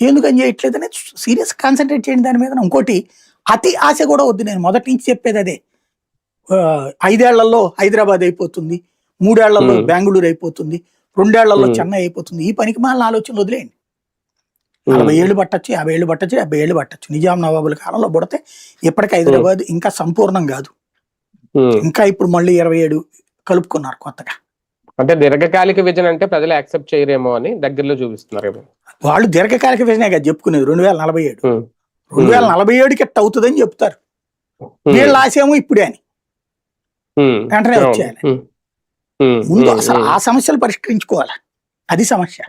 ఎందుకని చేయట్లేదని serious concentrate చేయండి దాని మీద. ఇంకోటి అతి ఆశ కూడా వద్దు. నేను మొదటి నుంచి చెప్పేది అదే. ఐదేళ్ళలో హైదరాబాద్ అయిపోతుంది మూడేళ్ళలో. బెంగళూరు అయిపోతుంది రెండేళ్ళలో. చెన్నై అయిపోతుంది. ఈ పనికి మాలిన ఆలోచన వదిలేయండి. నలభై ఏళ్ళు పట్టచ్చు యాభై ఏళ్ళు పట్టచ్చు డెబ్బై ఏళ్ళు పట్టచ్చు. నిజాం నవాబుల కాలంలో పుడితే ఇప్పటికి హైదరాబాద్ ఇంకా సంపూర్ణం కాదు. ఇంకా ఇప్పుడు మళ్ళీ ఇరవై ఏడు కలుపుకున్నారు కొత్తగా. అంటే దీర్ఘకాలిక విజన్ అంటే ప్రజలు యాక్సెప్ట్ చేయరేమో అని దగ్గరలో చూపిస్తున్నారేమో వాళ్ళు దీర్ఘకాలిక విజనే కదా చెప్పుకునేది రెండు వేల నలభై ఏడు. రెండు వేల నలభై ఏడుకి ఎట్ట అవుతుందని చెప్తారు. వీళ్ళ ఆశేమో ఇప్పుడే అని. వెంటనే వచ్చేయాలి. ముందు అసలు. ఆ సమస్యలు పరిష్కరించుకోవాలి. అది సమస్య.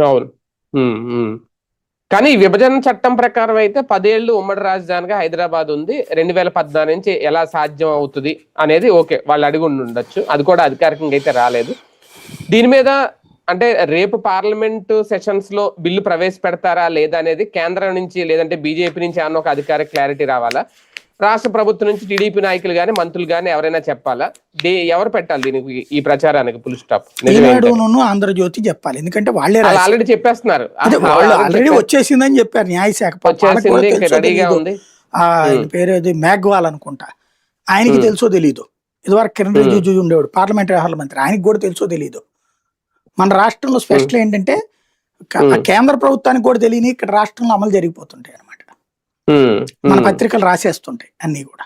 కానీ విభజన చట్టం ప్రకారం అయితే పదేళ్ళు ఉమ్మడి రాజధానిగా హైదరాబాద్ ఉంది. రెండు వేల పద్నాలుగు నుంచి ఎలా సాధ్యం అవుతుంది అనేది ఓకే వాళ్ళు అడిగి ఉండి ఉండొచ్చు. అది కూడా అధికారికంగా అయితే రాలేదు. దీని మీద అంటే రేపు పార్లమెంట్ సెషన్స్లో బిల్లు ప్రవేశపెడతారా లేదా అనేది కేంద్రం నుంచి లేదంటే బీజేపీ నుంచి అన్న ఒక అధికారిక క్లారిటీ రావాలా రాష్ట్ర ప్రభుత్వం నుంచి టీడీపీ నాయకులు కానీ మంత్రులు కానీ ఎవరైనా చెప్పాలా ఎవరు పెట్టాలి దీనికి ఈ ప్రచారానికి ఫుల్ స్టాప్ ఆంధ్రజ్యోతి చెప్పాలి ఎందుకంటే వాళ్ళే. ఆల్రెడీ చెప్పేస్తున్నారు ఆల్రెడీ. వచ్చేసిందని చెప్పారు న్యాయశాఖ వచ్చేసింది రెడీగా. ఉంది. పేరు మేఘ్వాల్ అనుకుంటా ఆయనకి. తెలుసో తెలీదు ఇదివరకు కిరణ్. రిజిజు ఉండేవాడు పార్లమెంటరీ వ్యవహారాల మంత్రి ఆయనకి కూడా తెలుసో తెలీదు మన రాష్ట్రంలో స్పెషల్ ఏంటంటే. కేంద్ర ప్రభుత్వానికి కూడా తెలియని ఇక్కడ రాష్ట్రంలో అమలు జరిగిపోతుంటాయి అనమాట మన. పత్రికలు రాసేస్తుంటాయి అన్ని కూడా